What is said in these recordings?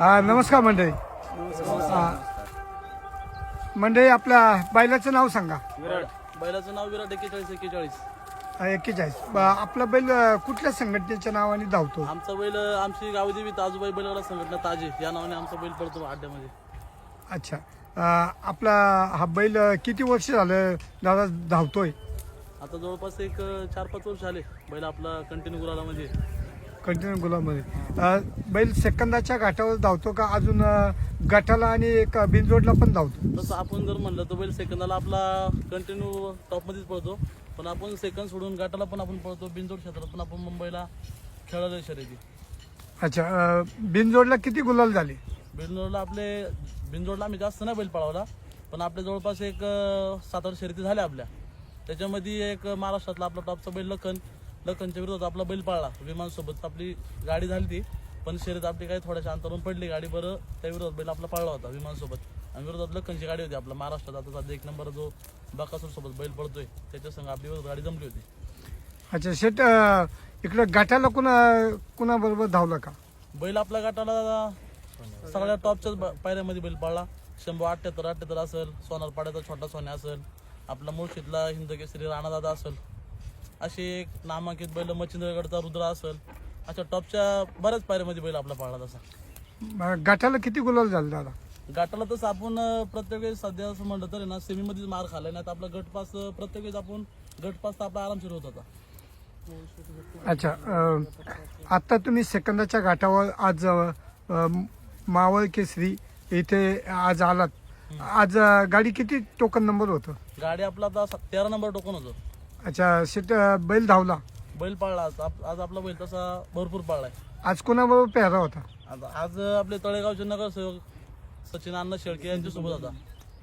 हा नमस्कार मंडळी. हा. मंडळी आपल्या बैलाचं नाव सांगा. विराट. बैलाचं नाव विराट एक्केचाळीस एक्केचाळीस. हा, एक्केचाळीस. आपला बैल अ, कुठल्या संघटनेच्या नावाने धावतो? आमचा बैल आमची गावदेवी ताजूबाई बैलगाडा संघटना ताजे. या नावाने आमचा बैल पडतो अड्ड्यामध्ये अच्छा. अ, आपला हा बैल अ, किती वर्ष झालं दादा धावतोय? आता जवळपास एक अं, चार पाच वर्ष आले बैल आपला कंटिन्यू गुलाला म्हणजे कंटिन्यू गुलामध्ये अ, बैल सेकंदाच्या घाटावर धावतो का? अजून गटाला आणि एक बिनजोडला पण धावतो? तसं आपण जर म्हणलं तर बैल सेकंदाला आपला कंटिन्यू टॉपमध्येच पळतो. पण आपण सेकंद सोडून गाठाला पण आपण पळतो बिनजोड क्षेत्रात पण आपण मुंबईला खेळायला शर्यती. अच्छा बिनजोडला किती गुलाल झाले? बिनजोडला आपले बिनजोडला आम्ही जास्त नाही बैल पळवला. पण आपल्या जवळपास एक सात आठ शर्यती झाल्या आपल्या. त्याच्यामध्ये एक महाराष्ट्रातला आपला टॉपचा बैल लखन. लखनच्या विरोधात आपला बैल पाळला. विमानसोबत आपली गाडी झाली ती पण शर्यत आपली काही थोड्याशा अंतरून पडली. गाडी बरं त्या विरोधात बैल आपला पाळला होता विमानसोबत. आणि विरोधात लखनची गाडी होती आपला. महाराष्ट्रात आता सध्या एक नंबर जो बकासूर सोबत बैल पडतोय त्याच्या संग आपली विरोधात गाडी जमली होती. अच्छा शेट अ, इकडं गटाला कुणा कुणाबरोबर धावला का? बैल आपल्या गाठाला सगळ्या टॉपच्याच ब- पायऱ्यामध्ये बैल पाळला. शंभर अठ्ठ्याहत्तर अठ्ठ्याहत्तर असेल सोनार पाड्याचा छोटा सोन्या असेल. आपला मुळशीतला हिंदकेसरी राणादादा असेल. असे एक नामांकित बैल मच्छिंद्रगडचा रुद्र असेल अशा टॉपच्या बऱ्याच पायऱ्यामध्ये बैल आपला पाळला तसा अ, गटाला किती गुलाल झाले दादा? गाठाला तसं आपण अं, प्रत्येक वेळेस सध्या असं म्हणलं तर ना सेमीमध्येच मार खाल्लाय नाही तर आपला गटपास अं, प्रत्येक वेळेस आपण गटपास तर आपला आरामशीर होत होता. अच्छा अ, आता तुम्ही सेकंदाच्या घाटावर आज अ, मावळ केसरी इथे आज आलात. आज अ, गाडी किती टोकन नंबर होतं? गाडी आपला आता स- तेरा नंबर टोकन होतं. अच्छा शेट बैल धावला. बैल पाळला. आज आप- आज आपला बैल तसा भरपूर पाळलाय आज कोणाबरोबर पेहरा होता? आता आज आपले तळेगावचे नगरसेवक सचिन अण्णा शेळके यांच्यासोबत होता.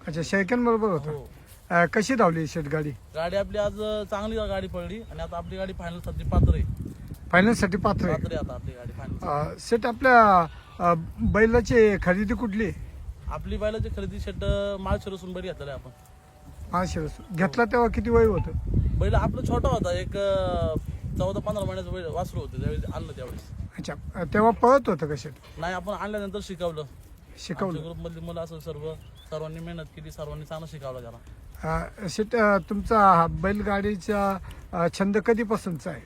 अच्छा शेळक्यान बरोबर होता? हो. अ, कशी धावली शेट गाडी गाडी आपली आज चांगली गाडी पडली आणि आता आपली गाडी फायनलसाठी पात्र आहे. फायनलसाठी पात्र आहे. पात्र आहे आता आपली गाडी फायनल अ, शेट आपल्या अ, बैलाची खरेदी कुठली? आहे? आपली बैलाची खरेदी शेट माळशिरसून बैल घेतलेला आहे आपण. हा शिरस घेतला तेव्हा किती वय होतं? बैल आपला छोटा होता एक चौदा पंधरा महिन्याचं बैल वासरू होतं त्यावेळी आणलं त्यावेळेस. अच्छा अ, तेव्हा पळत होतं का शेट? नाही आपण आणल्यानंतर शिकवलं. शिकवलं. ग्रुप मधली मुलं असं सर्व सर्वांनी मेहनत केली सर्वांनी चांगलं शिकवलं त्याला. अ, शेट अ, तुमचा हा बैलगाडीचा अ, छंद कधीपासूनचा आहे?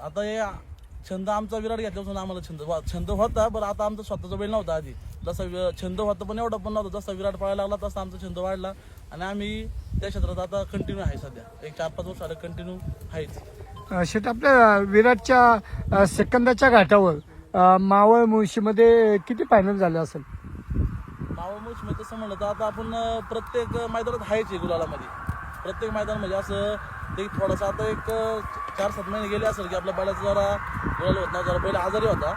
आता हे छंद आमचा विराट घेतल्यापासून आम्हाला छंद वा- छंद होता पण आता आमचा स्वतःचा बैल नव्हता आधी. जसा वि- छंद होता पण एवढा पण नव्हता जसा विराट पळायला लागला तसा आमचा छंद वाढला. आणि आम्ही त्या क्षेत्रात आता कंटिन्यू आहे सध्या. एक चार पाच वर्ष आलं कंटिन्यू आहेच. अ, शेट आपल्या विराटच्या अ, सेकंदाच्या घाटावर अ, मावळ मुळशीमध्ये किती फायनल झाले असेल? मावळ मी तसं म्हणलं तर आता आपण अं, प्रत्येक मैदानात आहेच आहे गुलालामध्ये. प्रत्येक मैदान म्हणजे असं ते थोडासा आता एक अं, चार सात महिने गेले असेल की आपल्या बैलाचा जरा गुलाल होत नव्हता जरा बैल आजारी होता.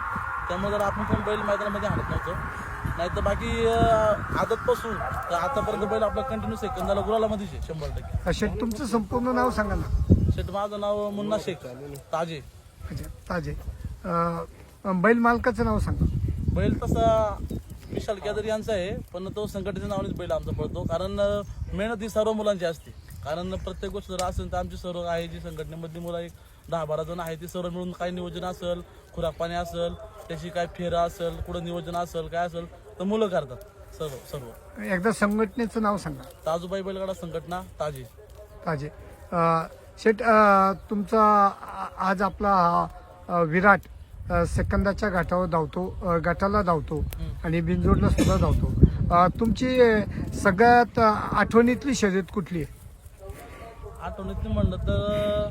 त्यामुळे जरा आपण पण बैल मैदानामध्ये आणत नव्हतं. नाही तर बाकी आदतपासून. तर आतापर्यंत बैल आपला कंटिन्यू सेकंदाला गुलालामध्येच आहे शंभर टक्के. शेट तुमचं संपूर्ण नाव सांगा ना. शेट माझं नाव मुन्ना शेख ताजे. अच्छा ताजे. अ, बैल मालकाचं नाव सांगा. बैल तसा विशाल केदार यांचा आहे पण तो संघटनेच्या नावानेच बैल आमचा पडतो कारण अं, मेहनत ही सर्व मुलांची असते. कारण प्रत्येक गोष्ट जर असेल तर आमची सर्व आहे जी संघटनेमधली मुलं एक दहा बारा जण आहे ती सर्व मिळून काही नियोजन असेल खुराक पाणी असेल त्याची काय फेरा असेल कुठं नियोजन असेल काय असेल तर मुलं करतात सर्व सर्व. एकदा संघटनेचं नाव सांगा. ताजूबाई बैलगाडा संघटना ताजी. ताजे. अ, शेट अ, तुमचा आ- आज आपला हा, अ, विराट अ, सेकंदाच्या घाटावर धावतो अ, गटाला धावतो आणि बिनजोडला सुद्धा धावतो. अ, तुमची सगळ्यात आठवणीतली शर्यत कुठली आहे? आठवणीत म्हणलं तर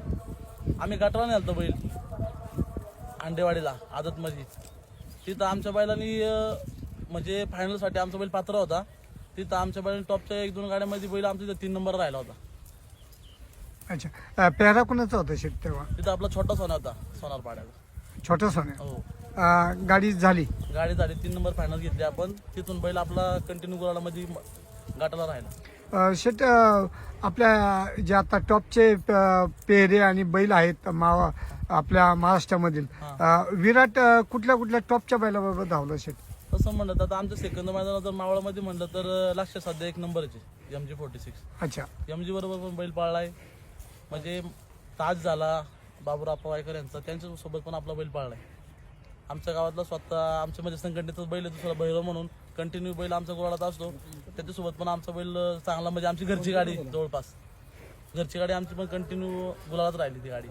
आम्ही गटाला नेलतो बैल. अंडेवाडीला आदतमध्ये. तिथं आमच्या बैलांनी म्हणजे फायनलसाठी आमचा बैल पात्र होता. तिथं आमच्या बैलांनी टॉपच्या एक दोन गाड्यामध्ये बैल आमच्या इथं तीन नंबर राहिला होता. अच्छा. पेहरा कुणाचा होता शेट तेव्हा? तिथं आपला छोटा सोना होता सोनार पाड्याला छोटा सोन्या हो. अ, गाडी झाली? गाडी झाली तीन नंबर फायनल घेतली आपण. तिथून बैल आपला कंटिन्यू गुराळामध्ये गाठाला राहिला. शेट आपल्या जे आता टॉपचे पेहरे आणि बैल आहेत मावा आपल्या महाराष्ट्रामधील. विराट कुठल्या कुठल्या टॉपच्या बैलाबरोबर धावलं शेट? तसं म्हणलं तर आता आमच्या सेकंद मैदानात जर मावळामध्ये म्हणलं तर लक्ष सध्या एक नंबरच एम जी फोर्टी सिक्स अच्छा. एमजी बरोबर पण बैल पाळलाय. म्हणजे ताज झाला बाबूराव पवायकर यांचा त्यांच्यासोबत पण आपला बैल पाळलाय. आमच्या गावातला स्वतः आमच्या म्हणजे संघटनेचाच बैल आहे दुसरा भैरव म्हणून. कंटिन्यू बैल आमचा गुराळात असतो. त्याच्यासोबत पण आमचा बैल चांगला म्हणजे आमची घरची गाडी जवळपास. घरची गाडी आमची पण कंटिन्यू गुलाळात राहिली ती गाडी.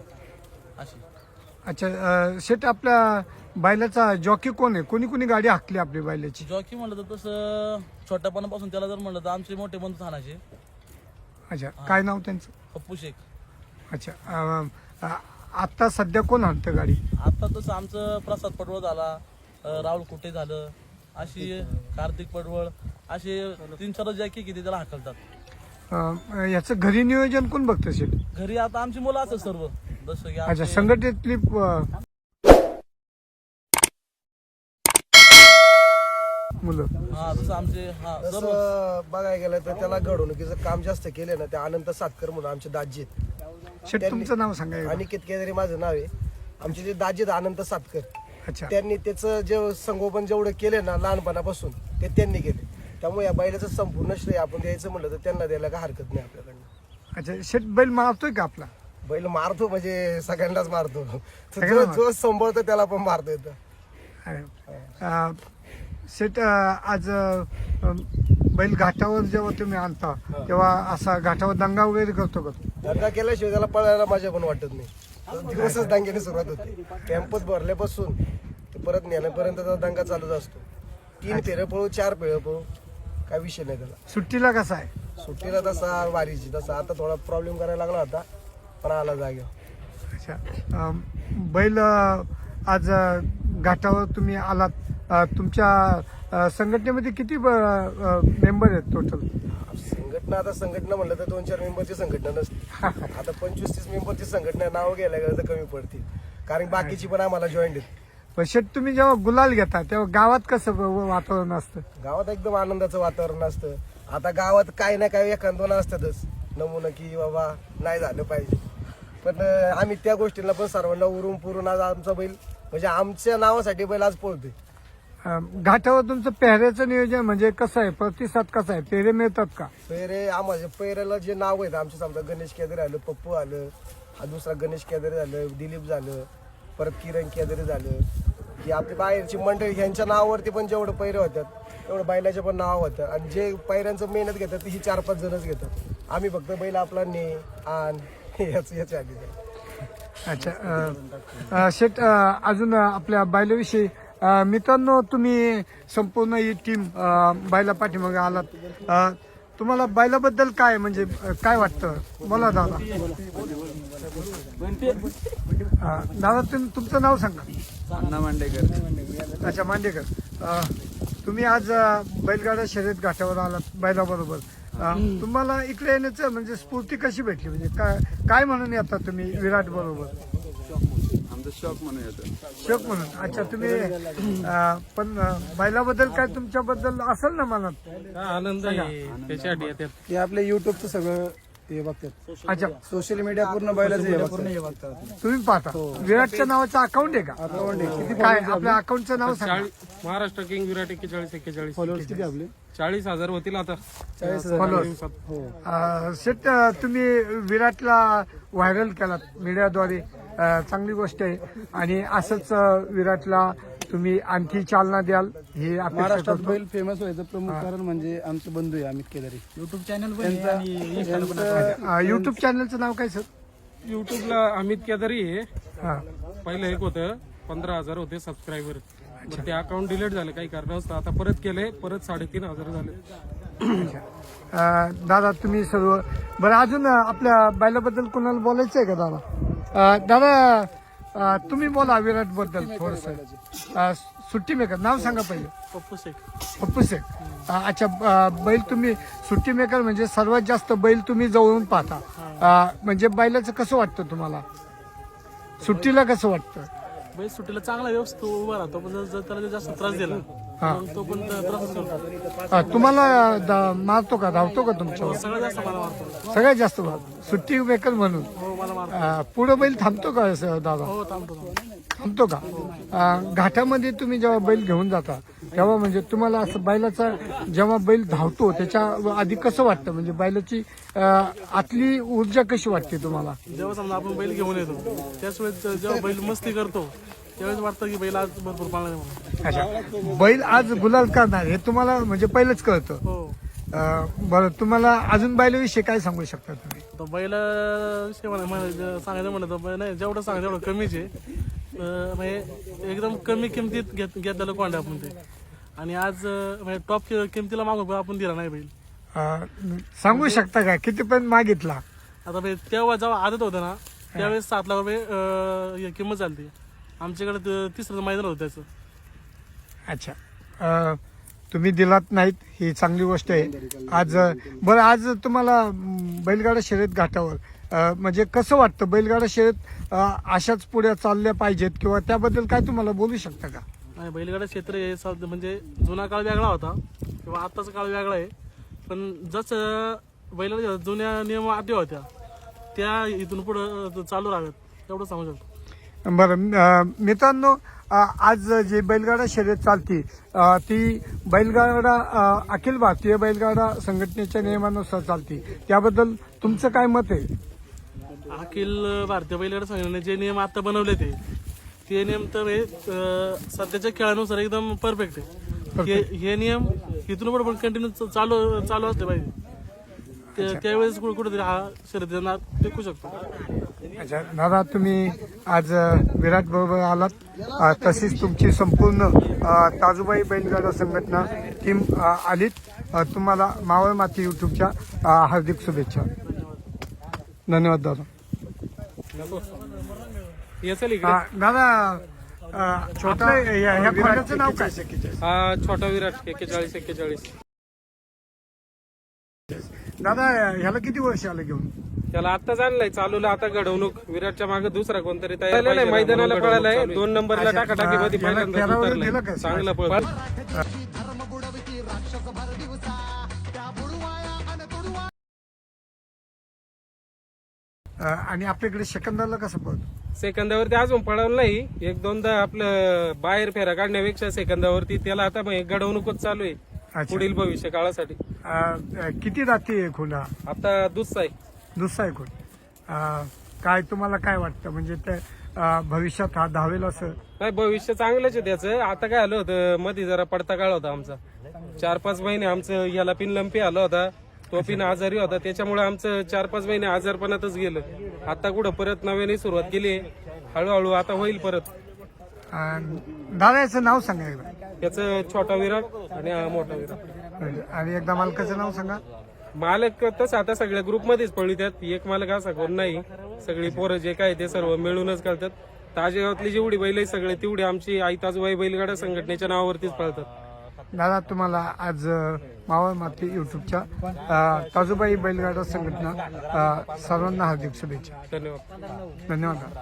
अशी. अच्छा शेट आपल्या बैलाचा जॉकी कोण आहे? कोणी कोणी गाडी हाकली आपली बैलाची? जॉकी म्हणलं तर तसं छोट्यापणापासून त्याला जर म्हणलं तर आमचे मोठे बंधू ठाण्याचे अच्छा काय नाव त्यांचं? पप्पू शेख. अच्छा अं, अं, आता सध्या कोण आणतं गाडी? आता तसं आमचं प्रसाद पडवळ झाला राहुल कुटे झालं. अशी कार्तिक पडवळ असे तीन चार जॅकी किती त्याला हाकलतात. अं, याचं घरी नियोजन कोण बघतं शेट घरी आता आमची मुलं असतात सर्व. जसं की अच्छा आमचे- संघटनेतली अं, मुलं. हा जसं आमचे हा सर्व. तसं बघायला गेलं तर त्याला घडवणुकीचं काम जास्त केलं ना ते अनंत सातकर म्हणून आमचे दाजी आहेत. शेट तुमचं नाव सांगा एकदा. अनिकेत केदारी माझं नाव आहे. आमचे जे दाजी आहेत अनंत सातकर. अच्छा. त्यांनी त्याचं जे संगोपन जेवढं केलं ना लहानपणापासून ते त्यांनी केले. त्यामुळे या बैलाचं संपूर्ण श्रेय आपण द्यायचं म्हणलं तर त्यांना द्यायला काय हरकत नाही आपल्याकडनं. अच्छा शेट बैल मारतोय का आपला? बैल मारतो म्हणजे सगळ्यांनाच मारतो. तो सगळ्यांना जो सांभाळतो त्याला पण मारतो येतं अरे. अं, शेट अं, आज अं, बैल घाटावर जेव्हा तुम्ही आणता तेव्हा असा घाटावर दंगा वगैरे करतो का? तो? दंगा केल्याशिवाय त्याला पळायला मजा पण वाटत नाही. दिवसच दंग्याने सुरुवात होते. कॅम्पस भरल्यापासून ते परत नेण्यापर्यंत त्याचा दंगा चालूच असतो. तीन फेरे पळू चार फेरे पळू काय विषय नाही त्याला सुट्टीला कसा आहे? सुट्टीला तसा वारीची तसा आता थोडा प्रॉब्लेम करायला लागला होता पण आला जागेवर अच्छा. अं, बैल अं, आज अं, घाटावर तुम्ही आलात. अं, तुमच्या अं, संघटनेमध्ये किती मेंबर आहेत टोटल संघटना आता संघटना म्हणलं तर दोन चार मेंबरची संघटना नसते. आता पंचवीस तीस मेंबरची संघटना नाव घ्यायला गेलं तर कमी पडतील. कारण बाकीची पण आम्हाला जॉईंट आहेत. पण शेट तुम्ही जेव्हा गुलाल घेता तेव्हा गावात कसं व- वातावरण असतं? गावात एकदम आनंदाचं वातावरण असतं. आता गावात काही ना काही एखाद दोन असतातच. नमुना की बाबा नाही झालं पाहिजे. पण अं, आम्ही त्या गोष्टीला पण सर्वांना उरून पुरून आज आमचा बैल म्हणजे आमच्या नावासाठी बैल आज पळतोय. अं, घाटावर तुमचं पेहऱ्याचं नियोजन म्हणजे कसं आहे? प्रतिसाद कसा आहे? पेहरे मिळतात का? पैरे आम्हाला पैऱ्याला जे नाव आहेत आमचे समजा गणेश केदारे आलं पप्पू आलं हा दुसरा गणेश केदारे झालं दिलीप झालं परत किरण केदारे झालं. की आपली बाहेरची मंडळी ह्यांच्या नावावरती पण जेवढं पैरे होतात तेवढं बैलाच्या पण नाव होतं. आणि जे पैऱ्यांचं मेहनत घेतात ती ही चार पाच जणच घेतात. आम्ही फक्त बैल आपला ने आण याच याच आधी अच्छा शेट अजून आपल्या बैलाविषयी मित्रांनो तुम्ही संपूर्ण ही टीम बैला पाठीमागे आलात. तुम्हाला बैलाबद्दल काय म्हणजे काय वाटतं? बोला दादा. दादा तुम तुमचं नाव सांगा. अण्णा मांडेकर. अच्छा मांडेकर. तुम्ही आज बैलगाडा शर्यत घाटावर आलात बैलाबरोबर. तुम्हाला इकडे येण्याचं म्हणजे स्फूर्ती कशी भेटली? म्हणजे काय काय म्हणून येता तुम्ही विराट बरोबर? आमचं शॉक म्हणून येतं. शोक म्हणून. अच्छा तुम्ही अं, पण अं, बैलाबद्दल काय तुमच्याबद्दल असेल ना मनात? आनंद आहे. त्याच्यासाठी येतात. हे आपले युट्यूबचं सगळं हे बघतात. अच्छा. सोशल मीडिया पूर्ण बैलाचं हे बघतात. तुम्ही पाहता. विराटच्या नावाचं अकाउंट आहे का? अकाउंट आहे. काय आपल्या अकाउंटचं नाव सांगा. चाळीस महाराष्ट्र किंग विराट एक्केचाळीस एक्केचाळीस. फॉलोअर्स किती आपले? चाळीस हजार होतील आता. चाळीस Followers. हो. अं, शेट अं, तुम्ही विराटला व्हायरल केलात मीडियाद्वारे. चांगली गोष्ट आहे. आणि असंच विराटला तुम्ही आणखी चालना द्याल ही महाराष्ट्रात बैल फेमस व्हायचं प्रमुख कारण म्हणजे आमचे बंधू आहे Amit Kedari. YouTube channel YouTube चॅनलचं नाव काय सर युट्यूबला अमित केदारी आहे. हा. पहिलं एक होतं पंधरा हजार होते सबस्क्रायबर ते अकाउंट डिलीट झालं काही कारणास्तव आता परत केले परत साडेतीन हजार झाले. दादा तुम्ही सर्व बरं अजून आपल्या बैलाबद्दल कोणाला बोलायचं आहे का दादा? अं, दादा अं, तुम्ही बोला विराटबद्दल थोडस. सुट्टी मेकर नाव सांगा पहिले. पप्पू शेख. पप्पू शेख. अं, अच्छा अं, बैल तुम्ही सुट्टी मेकर म्हणजे सर्वात जास्त बैल तुम्ही जवळून पाहता. अं, म्हणजे बैलाचं कसं वाटतं तुम्हाला? सुट्टीला कसं वाटतं? बैल सुट्टीला चांगला व्यवस्थित उभा राहतो पण जर जर त्याला जास्त त्रास दिला हा. मग तो पण करतो तुम्हाला दा- मारतो का? धावतो का तुमच्यावर? सगळ्यात जास्त मला मारतो सगळ्यात जास्त सुट्टी मेकर म्हणून. हो मला मारतो अं, पुढं बैल थांबतो का असं दादा? हो थांबतो थांबतो. थांबतो का? अं, घाटामध्ये तुम्ही जेव्हा बैल घेऊन जाता तेव्हा म्हणजे तुम्हाला असं बैलाचा जेव्हा बैल धावतो त्याच्या आधी कसं वाटतं? म्हणजे बैलाची अं, आतली ऊर्जा कशी वाटते तुम्हाला? जेव्हा समजा आपण बैल घेऊन येतो त्याच वेळेस जेव्हा बैल मस्ती करतो त्यावेळेस वाटतं की बैल आज भरपूर पाळणार आहे म्हणून. अच्छा. बैल आज गुलाल करणार हे तुम्हाला म्हणजे पहिलंच कळतं. हो. अं, बरं तुम्हाला अजून बैलाविषयी काय सांगू शकता तुम्ही? बैल विषय म्हणा म्हणायचं- सांगायचं म्हणलं तर बैल नाही जेवढं सांगायचं तेवढं कमीच आहे. अं, म्हणजे एकदम कमी किमतीत घेत घेतलेलं कोंडा आपण ते. आणि आज अं, म्हणजे टॉप किमतीला मागून आपण दिला नाही बैल. अं, सांगू शकता का? किती पण मागितला? आता बे- तेव्हा जेव्हा आदत होतं ना त्यावेळेस सात लाख रुपये अं, हे किंमत चालते आमच्याकडे त- तिसरं मैदान होतं त्याचं. अच्छा. अं, तुम्ही दिलात नाहीत ही चांगली गोष्ट आहे. आज अं, बरं आज तुम्हाला अं, बैलगाडा शर्यत घाटावर अं, म्हणजे कसं वाटतं? बैलगाडा शर्यत अं, अशाच पुढे चालल्या पाहिजेत किंवा त्याबद्दल काय तुम्हाला बोलू शकता का? आणि बैलगाडा क्षेत्र हे सा- म्हणजे जुना काळ वेगळा होता किंवा आताचा काळ वेगळा आहे. पण जसं बैलगाडा जुन्या नियम अटी होत्या त्या इथून पुढं चालू राहत एवढं सांगू शकतो. बरं मित्रांनो आज जे बैलगाडा शर्यत चालती ती बैलगाडा अखिल भारतीय बैलगाडा संघटनेच्या नियमानुसार चालती. त्याबद्दल तुमचं काय मत आहे? अखिल भारतीय बैलगाडा संघटनेने जे नियम आता बनवले ते ते नियम तर हे, अं, सध्याच्या खेळानुसार एकदम परफेक्ट आहे. हे- हे नियम इथून पुढे पण कंटिन्यू चालू चालू असले पाहिजे. ते- त्यावेळेस कुठे कुठेतरी हा शर्यतीचा नाद टिकू शकतो. अच्छा दादा तुम्ही आज विराट बरोबर आलात. तशीच तुमची संपूर्ण ताजुबाई बैलगाडा संघटना टीम आलीत. तुम्हाला मावळ माती युट्यूबच्या हार्दिक शुभेच्छा. धन्यवाद दादा. दादा छोटा ह्या खोल्याचं नाव काय? छोटा विराट एक्केचाळीस एक्केचाळीस. दादा ह्याला किती वर्ष आलं घेऊन? त्याला आत्ताच आणलाय चालूला आता घडवणूक. विराटच्या मागे दुसरा कोणतरी तयार. मैदानाला पळालाय. दोन नंबरला अच्छा, टाकाटाकी मध्ये पहिल्यांदा? चांगला पळ. आणि आपल्याकडे सेकंदाला कसं पळतो? सेकंदावरती अजून पळवलं नाही. एक दोनदा आपलं बाहेर फेरा काढण्यापेक्षा सेकंदावरती त्याला आता मग एक घडवणूकच चालू आहे. अच्छा. पुढील भविष्य काळासाठी. अ, अ, किती रात्री आहे खोला? आता दुसरा आहे. दुसरा अ, काय तुम्हाला काय वाटतं? म्हणजे ते भविष्यात हा धावेल असं? नाही भविष्य चांगलंच आहे त्याचं. आता काय आलं होतं मध्ये जरा पडता काळ होता आमचा. चार पाच महिने आमचं याला पिन लंपी आला होता. तो पिन आजारी होता. त्याच्यामुळे आमचं चार पाच महिने आजारपणातच गेलं. आता कुठं परत नव्याने सुरुवात केली. हळूहळू आता होईल परत. दादा याचं नाव सांगा एकदा. त्याचं छोटा विराट आणि हा मोठा विराट. आणि एकदा मालकाचं नाव सांगा. मालक तसं आता सगळ्या ग्रुपमध्येच पळली त्यात एक मालक असा कोण नाही. सगळी पोरं जे काय ते सर्व मिळूनच करतात ताजेगावातली जेवढी बैल आहे सगळे तेवढी आमची आई ताजूबाई बैलगाडा संघटनेच्या नावावरतीच पळतात. दादा तुम्हाला आज मावळ माती युट्यूबच्या ताजूबाई बैलगाडा संघटना अ, सर्वांना हार्दिक शुभेच्छा. धन्यवाद. धन्यवाद दादा.